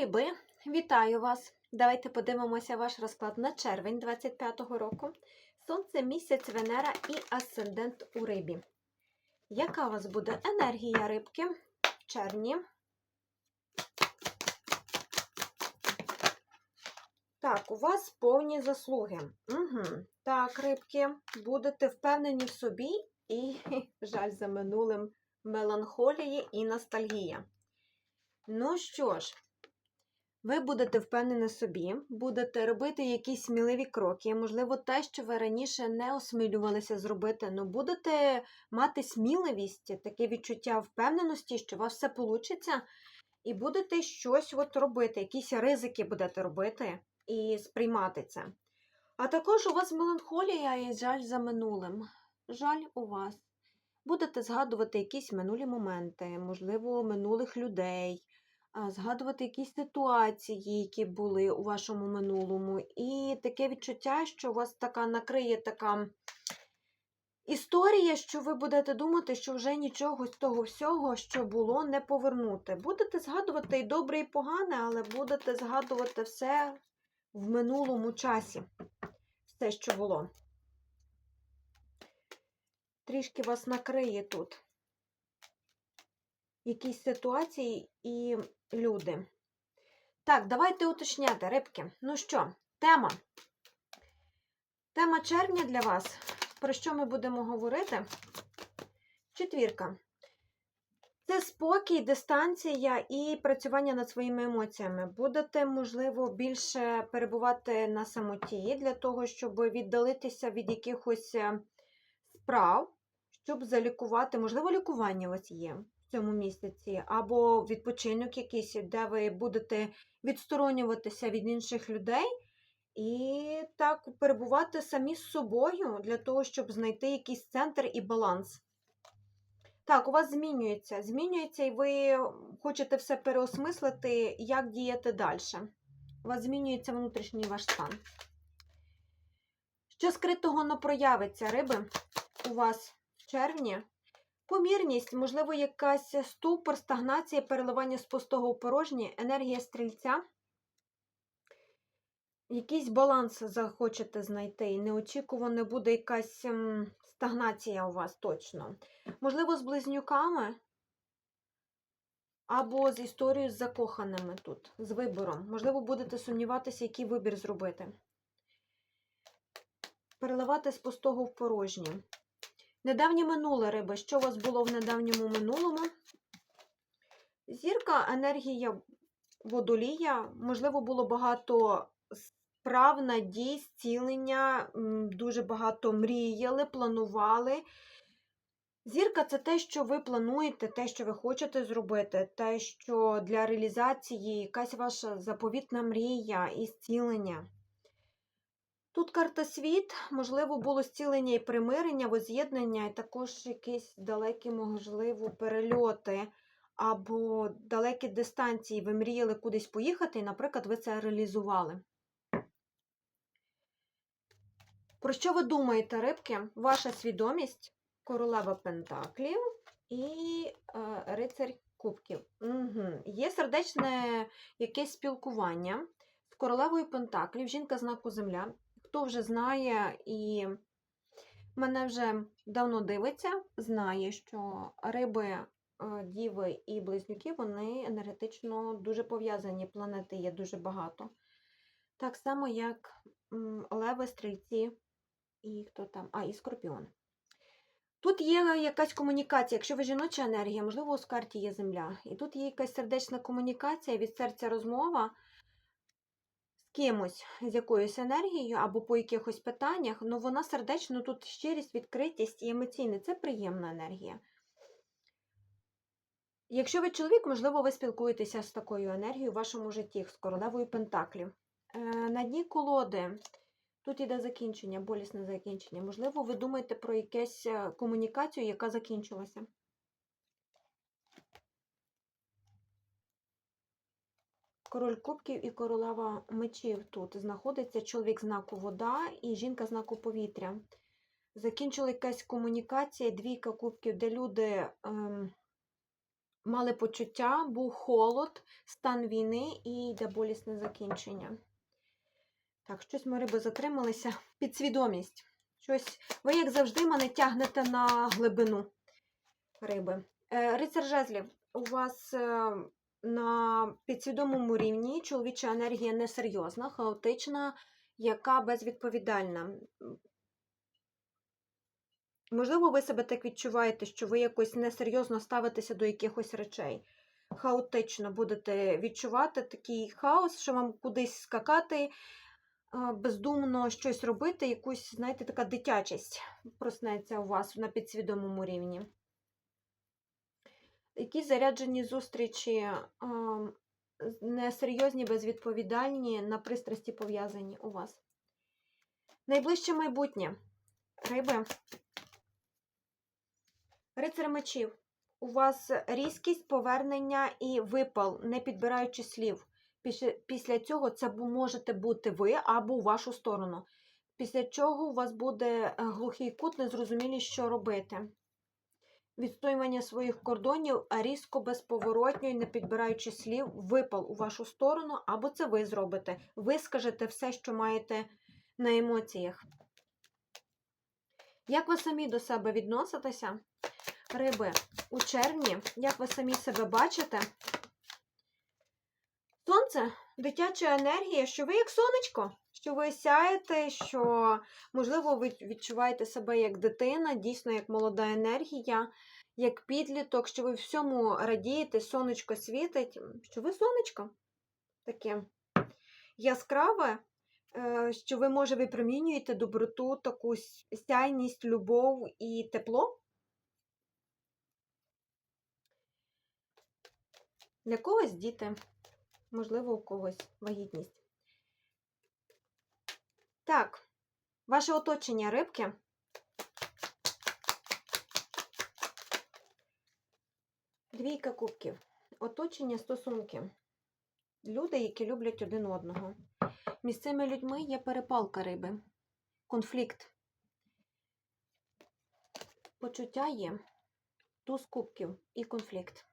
Риби, вітаю вас! Давайте подивимося ваш розклад на червень 25-го року. Сонце, місяць, Венера і асцендент у рибі. Яка у вас буде енергія рибки в червні? Так, у вас повні заслуги. Угу. Так, рибки, будете впевнені в собі і, жаль, за минулим меланхолії і ностальгія. Ну що ж, ви будете впевнені собі, будете робити якісь сміливі кроки, можливо, те, що ви раніше не осмілювалися зробити, але будете мати сміливість, таке відчуття впевненості, що у вас все вийде, і будете щось от робити, якісь ризики будете робити і сприймати це. А також у вас меланхолія і жаль за минулим. Жаль у вас. Будете згадувати якісь минулі моменти, можливо, минулих людей, згадувати якісь ситуації, які були у вашому минулому. І таке відчуття, що у вас така накриє така історія, що ви будете думати, що вже нічого з того всього, що було, не повернути. Будете згадувати і добре, і погане, але будете згадувати все в минулому часі, все, що було. Трішки вас накриє тут. Якісь ситуації і люди. Так, давайте уточняти, рибки. Ну що, тема. Тема червня для вас. Про що ми будемо говорити? Четвірка. Це спокій, дистанція і працювання над своїми емоціями. Будете, можливо, більше перебувати на самоті для того, щоб віддалитися від якихось е, справ, щоб залікувати, можливо, лікування у вас є цьому місяці, або відпочинок якийсь, де ви будете відсторонюватися від інших людей і так перебувати самі з собою для того, щоб знайти якийсь центр і баланс. Так, у вас змінюється. Змінюється, і ви хочете все переосмислити, як діяти далі. У вас змінюється внутрішній ваш стан. Що скритого не проявиться, риби, у вас в червні? Помірність, можливо, якась ступор, стагнація, переливання з пустого в порожнє, енергія стрільця. Якийсь баланс захочете знайти, і неочікувано буде якась ем, стагнація у вас точно. Можливо, з близнюками, або з історією з закоханими тут, з вибором. Можливо, будете сумніватися, який вибір зробити. Переливати з пустого в порожнє. Недавнє минуле риби. Що у вас було в недавньому минулому? Зірка, енергія водолія. Можливо, було багато справ, надій, зцілення, дуже багато мріяли, планували. Зірка це те, що ви плануєте, те, що ви хочете зробити, те, що для реалізації якась ваша заповітна мрія і зцілення. Тут карта світ, можливо, було зцілення і примирення, воз'єднання, і також якісь далекі, можливо, перельоти або далекі дистанції. Ви мріяли кудись поїхати, і, наприклад, ви це реалізували. Про що ви думаєте, рибки? Ваша свідомість, королева Пентаклів і е, рицарь Кубків. Угу. Є сердечне якесь спілкування з королевою Пентаклів, жінка знаку Земля. Хто вже знає і мене вже давно дивиться, знає, що риби, е, діви і близнюки, вони енергетично дуже пов'язані, планети є дуже багато. Так само, як леви, стрільці і хто там? А, і скорпіон. Тут є якась комунікація, якщо ви жіноча енергія, можливо, у карті є земля. І тут є якась сердечна комунікація, від серця розмова кимось, з якоюсь енергією або по якихось питаннях, але вона сердечно, тут щирість, відкритість і емоційне це приємна енергія. Якщо ви чоловік, можливо, ви спілкуєтеся з такою енергією в вашому житті, з королевою Пентаклів. Е, на дні колоди. Тут іде закінчення, болісне закінчення. Можливо, ви думаєте про якусь е, комунікацію, яка закінчилася. Король кубків і королева мечів тут знаходиться чоловік знаку вода і жінка знаку повітря. Закінчила якась комунікація, двійка кубків, де люди ем, мали почуття, був холод, стан війни і йде болісне закінчення. Так, щось ми риби затрималися. Підсвідомість. Щось, ви, як завжди, мене тягнете на глибину риби. Е, Рицар жезлів, у вас е, на підсвідомому рівні чоловіча енергія несерйозна, хаотична, яка безвідповідальна. Можливо, ви себе так відчуваєте, що ви якось несерйозно ставитеся до якихось речей. Хаотично будете відчувати такий хаос, що вам кудись скакати, бездумно щось робити, якусь, знаєте, така дитячість проснеться у вас на підсвідомому рівні. Якісь заряджені зустрічі, несерйозні, безвідповідальні, на пристрасті пов'язані у вас. Найближче майбутнє. Риби. Рицар мечів. У вас різкість, повернення і випал, не підбираючи слів. Після, цього це можете бути ви або у вашу сторону. Після чого у вас буде е, глухий кут, незрозумілість, що робити. Відстоювання своїх кордонів різко, безповоротньо і не підбираючи слів, випал у вашу сторону, або це ви зробите. Ви скажете все, що маєте на емоціях. Як ви самі до себе відноситеся? Риби у червні, як ви самі себе бачите? Сонце, дитяча енергія, що ви як сонечко, що ви сяєте, що, можливо, ви відчуваєте себе як дитина, дійсно як молода енергія, як підліток, що ви всьому радієте, сонечко світить, що ви сонечко таке яскраве, е, що ви, може, випромінюєте доброту, таку сяйність, любов і тепло. Для когось діти, можливо, у когось вагітність. Так, ваше оточення рибки. Двійка кубків. Оточення стосунки. Люди, які люблять один одного. Між людьми є перепалка риби, конфлікт. Почуття є, туз кубків і конфлікт.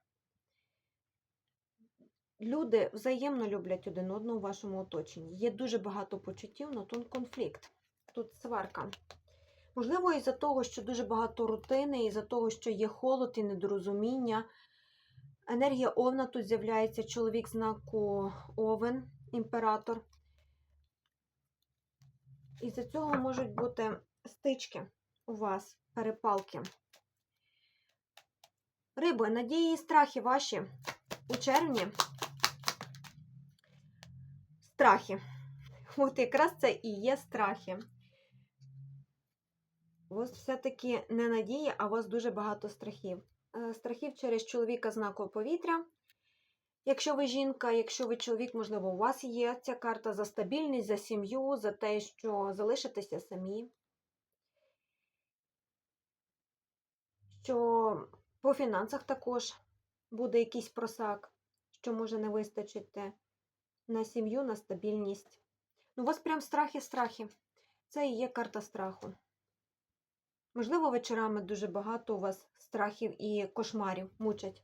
Люди взаємно люблять один одного у вашому оточенні. Є дуже багато почуттів, але тут конфлікт. Тут сварка. Можливо, із-за того, що дуже багато рутини, із-за того, що є холод і недорозуміння. Енергія Овна тут з'являється чоловік знаку Овен, імператор. Із-за цього можуть бути стички у вас, перепалки. Риби, надії і страхи ваші у червні. Страхи. От якраз це і є страхи. У вас все-таки не надія, а у вас дуже багато страхів. Е, Страхів через чоловіка знаку повітря. Якщо ви жінка, якщо ви чоловік, можливо, у вас є ця карта за стабільність, за сім'ю, за те, що залишитеся самі. Що по фінансах також буде якийсь просак, що може не вистачити на сім'ю, на стабільність. Ну, у вас прям страхи-страхи. Це і є карта страху. Можливо, вечорами дуже багато у вас страхів і кошмарів мучать.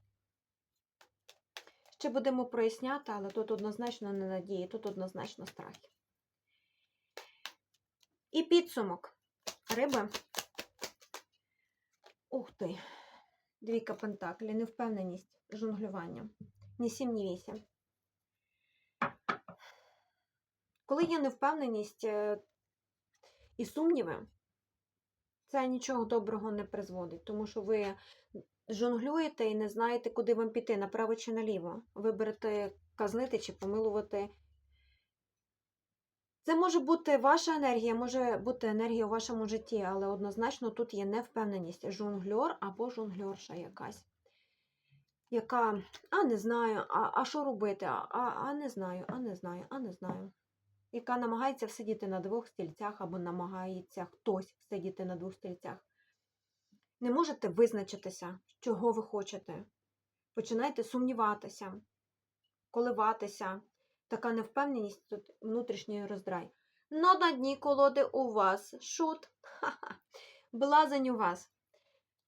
Ще будемо проясняти, але тут однозначно не надії, тут однозначно страхи. І підсумок. Риби. Ух ти. Двійка пентаклі, невпевненість, жонглювання. Ні сім, ні вісім. Коли є невпевненість е, і сумніви, це нічого доброго не призводить, тому що ви жонглюєте і не знаєте, куди вам піти, направо чи наліво. Виберете казнити чи помилувати. Це може бути ваша енергія, може бути енергія у вашому житті, але однозначно тут є невпевненість. Жонгльор або жонгльорша якась. Яка, а не знаю, а, а що робити? А, а не знаю, а не знаю, а не знаю. Яка намагається сидіти на двох стільцях або намагається хтось сидіти на двох стільцях. Не можете визначитися, чого ви хочете. Починаєте сумніватися, коливатися. Така невпевненість тут внутрішній роздрай. Но на дні колоди у вас шут. Ха-ха. Блазень у вас.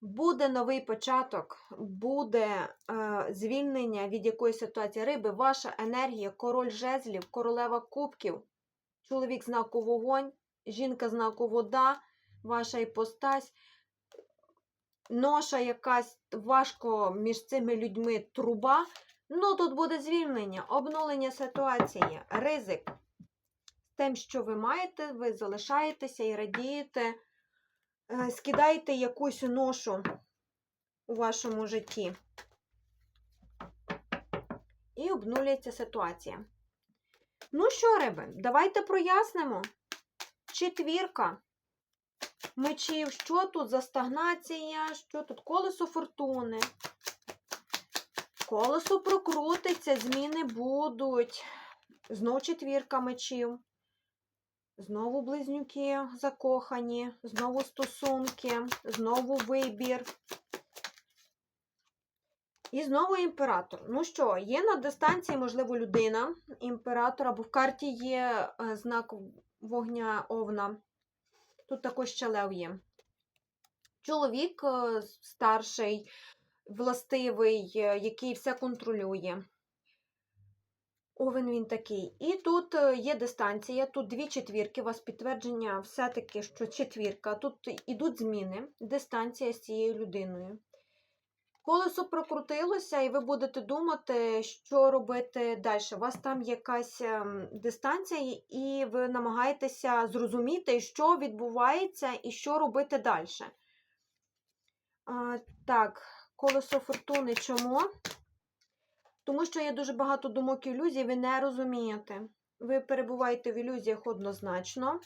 Буде новий початок, буде е, звільнення від якоїсь ситуації риби, ваша енергія, король жезлів, королева кубків, чоловік знаку вогонь, жінка знаку вода, ваша іпостась, ноша якась важко між цими людьми труба. Ну, тут буде звільнення, обнулення ситуації, ризик. З тим, що ви маєте, ви залишаєтеся і радієте, е, скидаєте якусь ношу у вашому житті. І обнулюється ситуація. Ну що, риби, давайте прояснимо. Четвірка мечів, що тут за стагнація, що тут колесо фортуни. Колесо прокрутиться, зміни будуть. Знову четвірка мечів. Знову близнюки закохані, знову стосунки, знову вибір. І знову імператор. Ну що, є на дистанції, можливо, людина, імператор, або в карті є е, знак вогня овна. Тут також ще лев є. Чоловік е, старший, властивий, е, який все контролює. Овен він такий. І тут е, є дистанція, тут дві четвірки, у вас підтвердження все-таки, що четвірка. Тут ідуть зміни, дистанція з цією людиною. Колесо прокрутилося, і ви будете думати, що робити далі. У вас там якась ем, дистанція, і ви намагаєтеся зрозуміти, що відбувається і що робити далі. А, так, колесо фортуни чому? Тому що є дуже багато думок ілюзій, ви не розумієте. Ви перебуваєте в ілюзіях однозначно.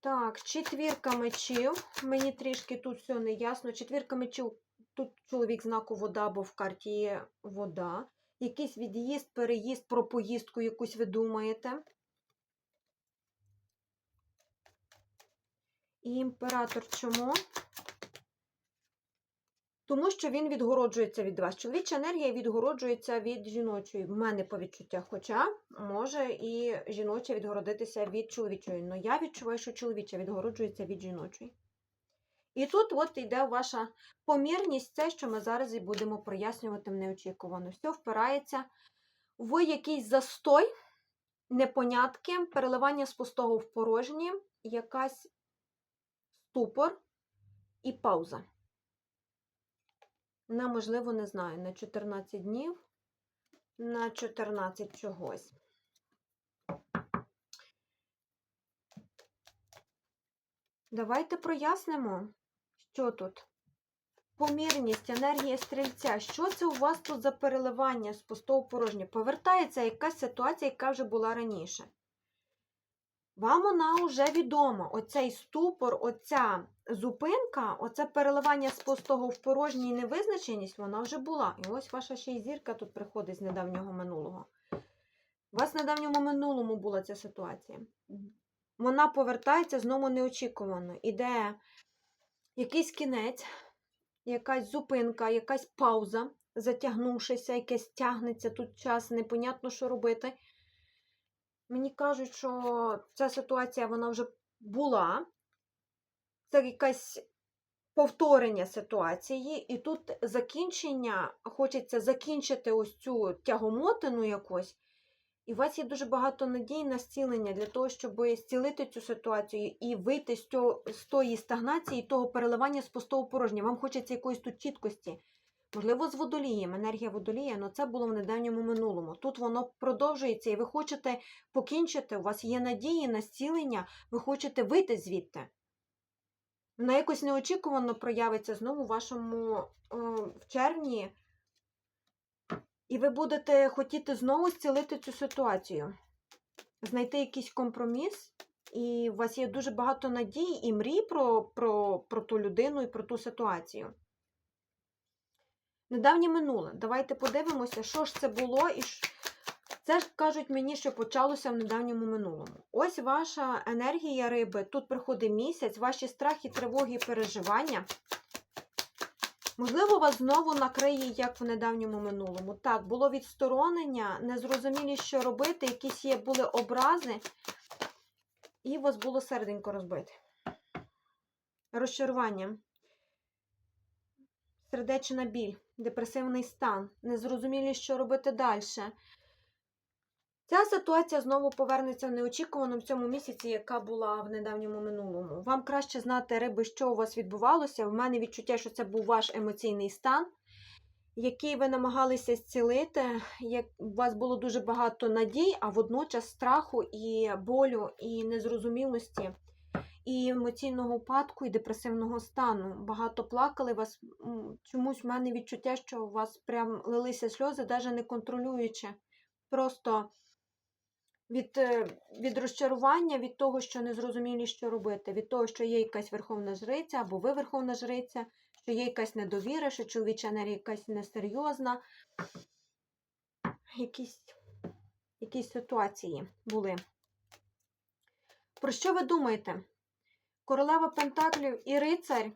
Так, четвірка мечів. Мені трішки тут все не ясно. Четвірка мечів, тут чоловік знаку вода, бо в карті є вода. Якийсь від'їзд, переїзд, про поїздку якусь ви думаєте. І імператор чому? Тому що він відгороджується від вас. Чоловіча енергія відгороджується від жіночої. В мене по відчуттях, хоча може і жіноча відгородитися від чоловічої. Але я відчуваю, що чоловіча відгороджується від жіночої. І тут от йде ваша помірність, це, що ми зараз і будемо прояснювати неочікувано. Все впирається в якийсь застой, непонятки, переливання з пустого в порожнє, якась ступор і пауза на, можливо, не знаю, на 14 днів, на 14 чогось. Давайте прояснимо, що тут. Помірність, енергія стрільця. Що це у вас тут за переливання з пустого порожнє? Повертається якась ситуація, яка вже була раніше. Вам вона вже відома. Оцей ступор, оця зупинка, оце переливання з пустого в порожній невизначеність, вона вже була. І ось ваша ще й зірка тут приходить з недавнього минулого. У вас в недавньому минулому була ця ситуація. Вона повертається знову неочікувано. Іде якийсь кінець, якась зупинка, якась пауза, затягнувшися, якесь тягнеться тут час, непонятно, що робити. Мені кажуть, що ця ситуація вона вже була. Це якесь повторення ситуації, і тут закінчення, хочеться закінчити ось цю тягомотину якось. І у вас є дуже багато надій на зцілення для того, щоб зцілити цю ситуацію і вийти з, цього, з тої стагнації, того переливання з пустого порожня. Вам хочеться якоїсь тут чіткості. Можливо, з водолієм, енергія водолія, але це було в недавньому минулому. Тут воно продовжується, і ви хочете покінчити, у вас є надії на зцілення, ви хочете вийти звідти. Вона якось неочікувано проявиться знову в вашому е, в червні, і ви будете хотіти знову зцілити цю ситуацію, знайти якийсь компроміс, і у вас є дуже багато надій і мрій про, про, про ту людину і про ту ситуацію. Недавнє минуле. Давайте подивимося, що ж це було, і це ж кажуть мені, що почалося в недавньому минулому. Ось ваша енергія риби. Тут приходить місяць, ваші страхи, тривоги і переживання. Можливо, вас знову накриє, як в недавньому минулому. Так, було відсторонення, незрозумілі, що робити, якісь є були образи, і вас було серденько розбите. розчарування, сердечна біль, депресивний стан, незрозумілість, що робити далі. Ця ситуація знову повернеться неочікувано в цьому місяці, яка була в недавньому минулому. Вам краще знати, риби, що у вас відбувалося. В мене відчуття, що це був ваш емоційний стан, який ви намагалися зцілити. Як у вас було дуже багато надій, а водночас страху і болю, і незрозумілості, і емоційного упадку, і депресивного стану. Багато плакали вас. Чомусь в мене відчуття, що у вас прям лилися сльози, навіть не контролюючи. Просто від, е, від розчарування, від того, що не зрозумілі, що робити, від того, що є якась верховна жриця, або ви верховна жриця, що є якась недовіра, що чоловіча енергія якась несерйозна. Якісь, якісь ситуації були. Про що ви думаєте? Королева Пентаклів і рицарь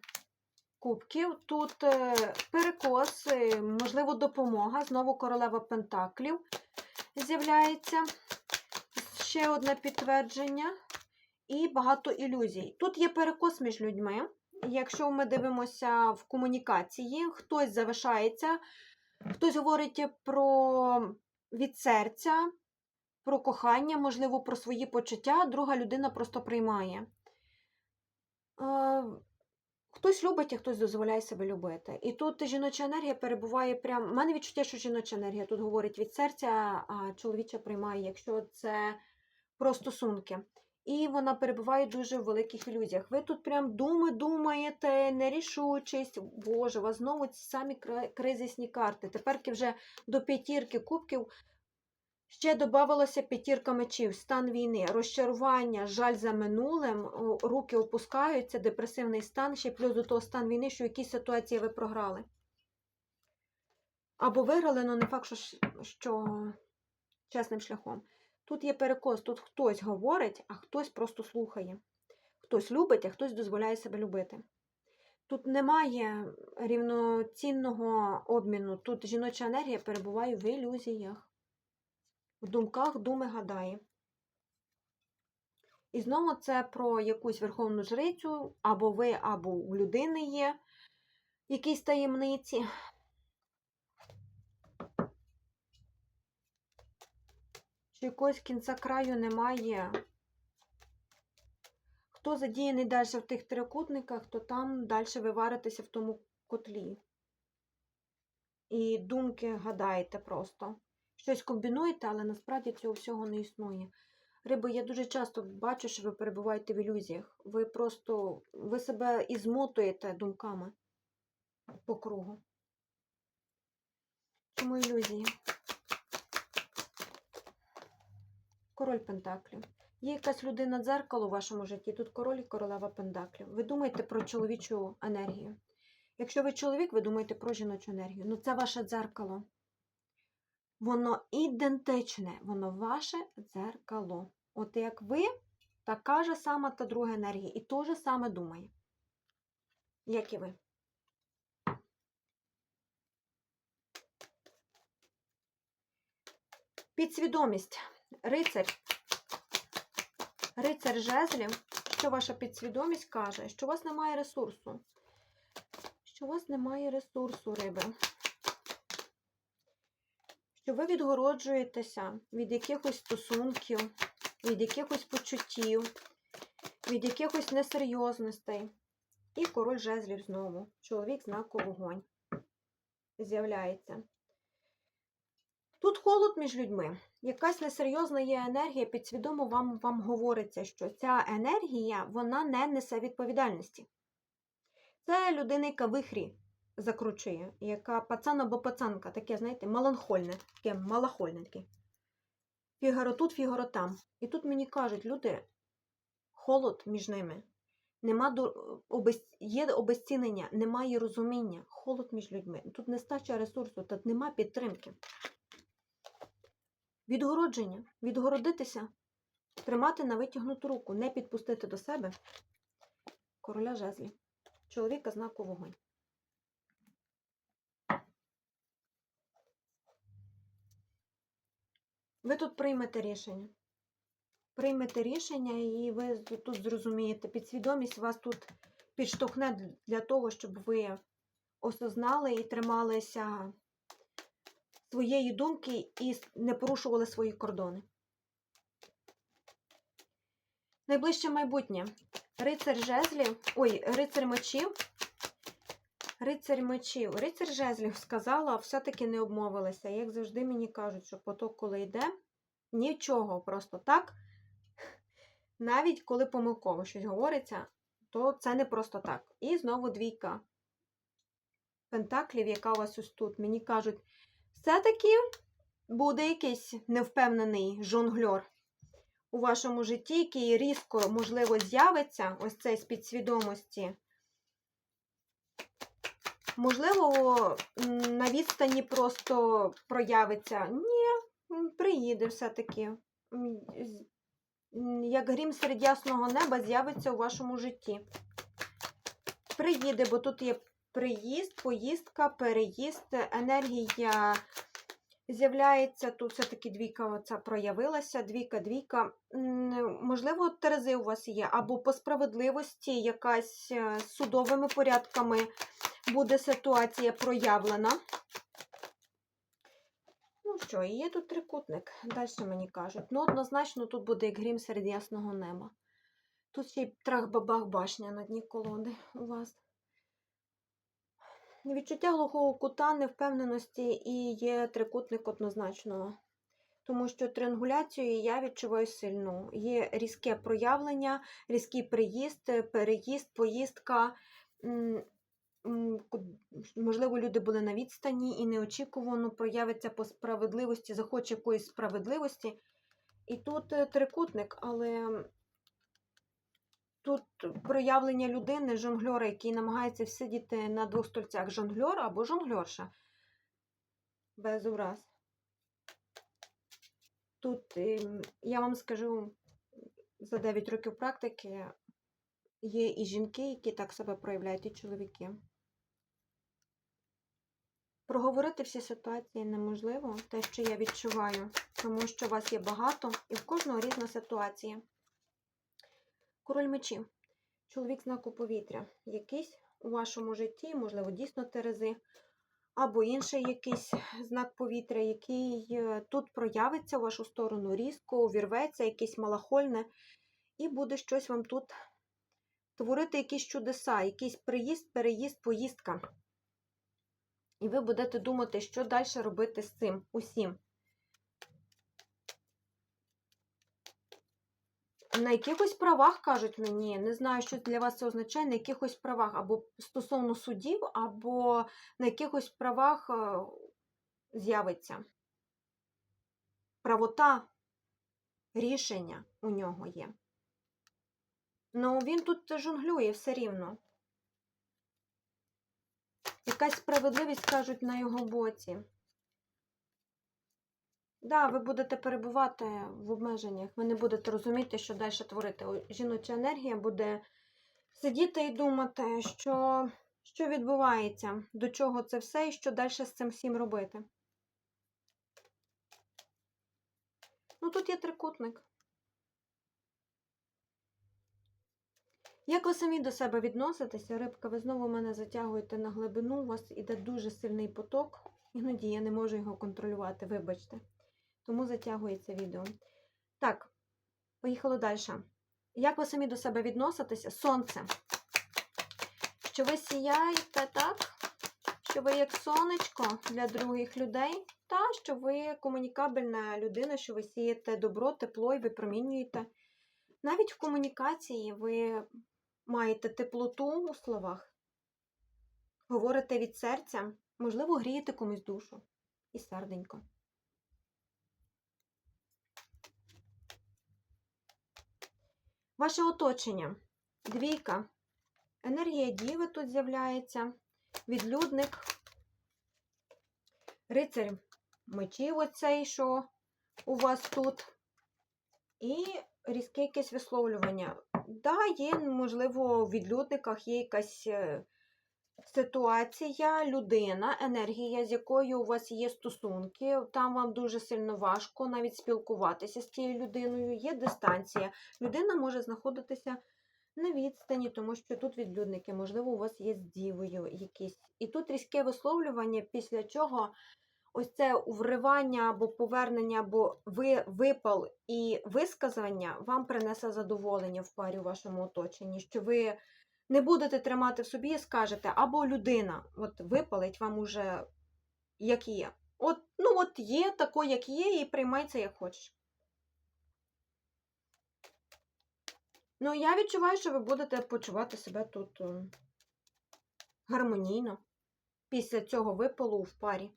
Кубків. Тут е, перекос, е, можливо, допомога. Знову королева Пентаклів з'являється. Ще одне підтвердження і багато ілюзій. Тут є перекос між людьми. Якщо ми дивимося в комунікації, хтось залишається, хтось говорить про від серця, про кохання, можливо, про свої почуття, друга людина просто приймає. Е, Хтось любить, а хтось дозволяє себе любити. І тут жіноча енергія перебуває прямо. У мене відчуття, що жіноча енергія тут говорить від серця, а чоловіча приймає, якщо це про стосунки. І вона перебуває дуже в великих ілюзіях. Ви тут прям думи думаєте, нерішучість. Боже, у вас знову ці самі кризисні карти. Теперки вже до п'ятірки кубків ще додавалося п'ятірка мечів, стан війни, розчарування, жаль за минулим, руки опускаються, депресивний стан, ще плюс до того стан війни, що в якійсь ситуації ви програли. Або виграли, але не факт, що, що чесним шляхом. Тут є перекос, тут хтось говорить, а хтось просто слухає. Хтось любить, а хтось дозволяє себе любити. Тут немає рівноцінного обміну. Тут жіноча енергія перебуває в ілюзіях. В думках думи гадає. І знову це про якусь верховну жрицю, або ви, або у людини є якісь таємниці. Що якогось кінця краю немає. Хто задіяний далі в тих трикутниках, то там далі ви варитеся в тому котлі. І думки гадаєте просто. Щось комбінуєте, але насправді цього всього не існує. Риби, я дуже часто бачу, що ви перебуваєте в ілюзіях. Ви просто ви себе ізмотуєте думками по кругу. Чому ілюзії? Король Пентаклів. Є якась людина дзеркало у вашому житті. Тут король і королева Пентаклів. Ви думаєте про чоловічу енергію. Якщо ви чоловік, ви думаєте про жіночу енергію. Ну це ваше дзеркало. Воно ідентичне, воно ваше дзеркало. От як ви, така ж сама та друга енергія. І то же саме думає. Як і ви. Підсвідомість. Рицарь. Рицар жезлів. Що ваша підсвідомість каже? Що у вас немає ресурсу. Що у вас немає ресурсу, риби. Що ви відгороджуєтеся від якихось стосунків, від якихось почуттів, від якихось несерйозностей. І король жезлів знову. Чоловік знаку вогонь. З'являється. Тут холод між людьми. Якась несерйозна є енергія, підсвідомо вам, вам говориться, що ця енергія вона не несе відповідальності. Це людина, яка вихрі закручує, яка пацан або пацанка, таке, знаєте, маланхольне, таке малахольне таке. Фігаро тут, фігаро там. І тут мені кажуть, люди, холод між ними. Нема до, обез, є обезцінення, немає розуміння, холод між людьми. Тут нестача ресурсу, тут нема підтримки. Відгородження, відгородитися, тримати на витягнуту руку, не підпустити до себе короля жезлів, чоловіка знаку вогонь. Ви тут приймете рішення. Приймете рішення, і ви тут зрозумієте, підсвідомість вас тут підштовхне для того, щоб ви осознали і трималися своєї думки і не порушували свої кордони. Найближче майбутнє. Рицар жезлів, ой, рицар мечів. Рицар мечів. Рицар жезлів сказала, все-таки не обмовилася. Як завжди мені кажуть, що поток, коли йде, нічого просто так. Навіть коли помилково щось говориться, то це не просто так. І знову двійка пентаклів, яка у вас ось тут. Мені кажуть, все-таки буде якийсь невпевнений жонгльор у вашому житті, який різко, можливо, з'явиться, ось цей з підсвідомості. Можливо, на відстані просто проявиться. Ні, приїде все-таки. Як грім серед ясного неба з'явиться у вашому житті. Приїде, бо тут є приїзд, поїздка, переїзд, енергія з'являється. Тут все-таки двійка оця проявилася. Двійка, двійка. Можливо, терези у вас є, або по справедливості якась е, з судовими порядками буде ситуація проявлена. Ну що, і є тут трикутник. Далі мені кажуть. Ну, однозначно, тут буде як грім серед ясного неба. Тут ще й трах-бабах башня на дні колоди у вас. Відчуття глухого кута, невпевненості і є трикутник однозначно. Тому що триангуляцію я відчуваю сильну. Є різке проявлення, різкий приїзд, переїзд, поїздка. Можливо, люди були на відстані і неочікувано проявиться по справедливості, захоче якоїсь справедливості. І тут е, трикутник, але тут проявлення людини, жонгльора, який намагається сидіти на двох стільцях жонгльор або жонгльорша. Без ураз. Тут, ем, я вам скажу, за 9 років практики є і жінки, які так себе проявляють, і чоловіки. Проговорити всі ситуації неможливо, те, що я відчуваю, тому що вас є багато і в кожного різна ситуація. Король мечів. Чоловік знаку повітря. Якийсь у вашому житті, можливо, дійсно терези, або інший якийсь знак повітря, який е, тут проявиться в вашу сторону різко, увірветься, якесь малахольне, і буде щось вам тут творити якісь чудеса, якийсь приїзд, переїзд, поїздка. І ви будете думати, що далі робити з цим усім. На якихось правах, кажуть мені, не знаю, що для вас це означає, на якихось правах, або стосовно судів, або на якихось правах е, з'явиться. Правота рішення у нього є. Ну, він тут жонглює все рівно. Якась справедливість, кажуть, на його боці. Да, ви будете перебувати в обмеженнях, ви не будете розуміти, що далі творити. Жіноча енергія буде сидіти і думати, що, що відбувається, до чого це все і що далі з цим всім робити. Ну, тут є трикутник. Як ви самі до себе відноситеся, рибка, ви знову мене затягуєте на глибину, у вас іде дуже сильний поток, іноді я не можу його контролювати, вибачте. Тому затягується відео. Так, поїхали далі. Як ви самі до себе відноситеся? Сонце. Що ви сіяєте так? Що ви як сонечко для других людей? Та, що ви комунікабельна людина, що ви сієте добро, тепло і випромінюєте. Навіть в комунікації ви маєте теплоту у словах, говорите від серця, можливо, грієте комусь душу і серденько. Ваше оточення. Двійка. Енергія діви тут з'являється. Відлюдник. Рицарь мечів оцей, що у вас тут. І різке якесь висловлювання. Да, є, можливо, в відлюдниках є якась е, ситуація, людина, енергія, з якою у вас є стосунки. Там вам дуже сильно важко навіть спілкуватися з цією людиною. Є дистанція. Людина може знаходитися на відстані, тому що тут відлюдники, можливо, у вас є з дівою якісь. І тут різке висловлювання, після чого ось це вривання або повернення, або ви, випал і висказання вам принесе задоволення в парі у вашому оточенні, що ви не будете тримати в собі і скажете, або людина от випалить вам уже як є. От, ну, от є тако, як є, і приймай це як хочеш. Ну, я відчуваю, що ви будете почувати себе тут е, гармонійно після цього випалу в парі.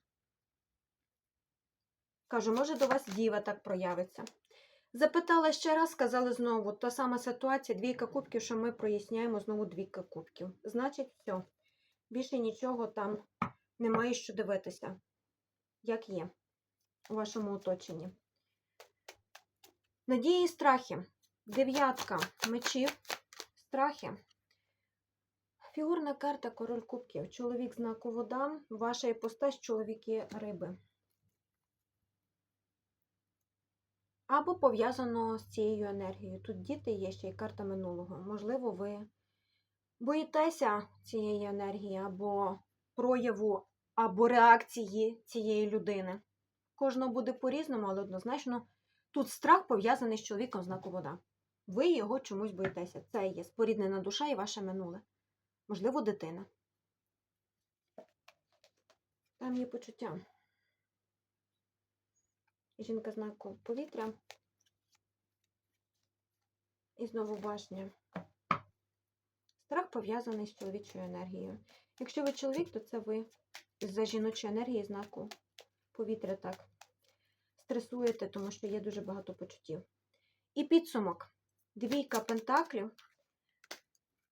Кажу, може, до вас діва так проявиться. Запитала ще раз, сказали знову, та сама ситуація, двійка кубків, що ми проясняємо знову двійка кубків. Значить, все. Більше нічого там немає що дивитися, як є у вашому оточенні. Надії і страхи. Дев'ятка мечів, страхи. Фігурна карта король кубків. Чоловік знаку вода, ваша іпостась чоловіки риби. Або пов'язано з цією енергією. Тут діти є ще й карта минулого. Можливо, ви боїтеся цієї енергії, або прояву, або реакції цієї людини. Кожного буде по-різному, але однозначно тут страх пов'язаний з чоловіком знаку вода. Ви його чомусь боїтеся. Це є споріднена душа і ваше минуле. Можливо, дитина. Там є почуття. Жінка знаку повітря. І знову башня. Страх пов'язаний з чоловічою енергією. Якщо ви чоловік, то це ви за жіночої енергії знаку повітря так стресуєте, тому що є дуже багато почуттів. І підсумок. Двійка пентаклів.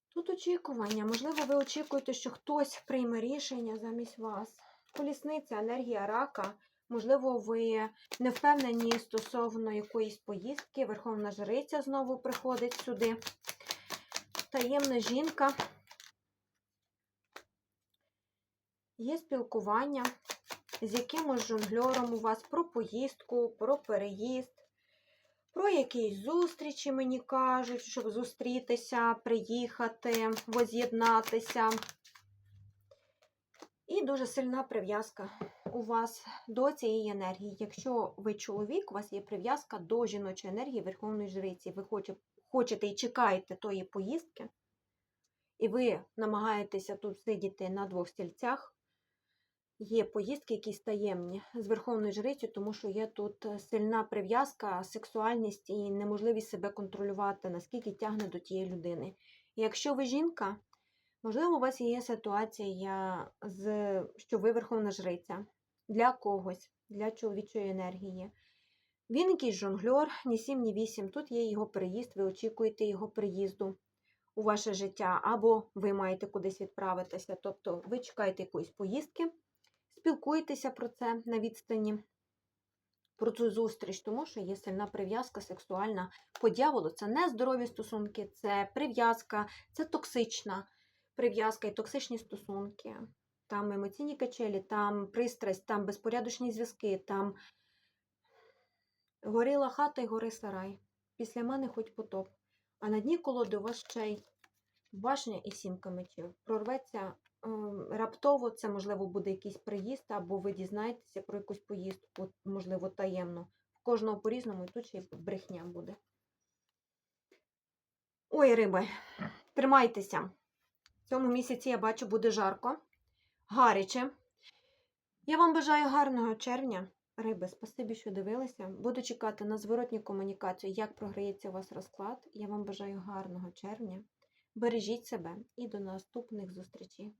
Тут очікування. Можливо, ви очікуєте, що хтось прийме рішення замість вас. Колісниця, енергія рака. Можливо, ви не впевнені стосовно якоїсь поїздки. Верховна жриця знову приходить сюди. Таємна жінка. Є спілкування з якимось жонгльором у вас про поїздку, про переїзд, про якісь зустрічі, мені кажуть, щоб зустрітися, приїхати, воз'єднатися. І дуже сильна прив'язка у вас до цієї енергії. Якщо ви чоловік, у вас є прив'язка до жіночої енергії Верховної Жриці. Ви хочете і чекаєте тої поїздки, і ви намагаєтеся тут сидіти на двох стільцях. Є поїздки якісь таємні з Верховною Жрицею, тому що є тут сильна прив'язка, сексуальність і неможливість себе контролювати, наскільки тягне до тієї людини. І якщо ви жінка, можливо, у вас є ситуація, з, що ви Верховна Жриця для когось, для чоловічої енергії. Він якийсь жонгльор, ні 7, ні 8. Тут є його приїзд, ви очікуєте його приїзду у ваше життя, або ви маєте кудись відправитися. Тобто ви чекаєте якоїсь поїздки спілкуєтеся про це на відстані, про цю зустріч, тому що є сильна прив'язка сексуальна по дьяволу. Це не здорові стосунки, це прив'язка, це токсична прив'язка і токсичні стосунки. Там емоційні качелі, там пристрасть, там безпорядочні зв'язки, там горіла хата і гори сарай. Після мене хоч потоп. А на дні колоди у вас ще й башня і сімка мечів. Прорветься Ем, раптово це, можливо, буде якийсь приїзд, або ви дізнаєтеся про якусь поїздку, можливо, таємно. В кожного по-різному і тут ще й брехня буде. Ой, риби, тримайтеся. Цьому місяці, я бачу, буде жарко, гаряче. Я вам бажаю гарного червня. Риби, спасибі, що дивилися. Буду чекати на зворотню комунікації, як програється у вас розклад. Я вам бажаю гарного червня. Бережіть себе і до наступних зустрічей.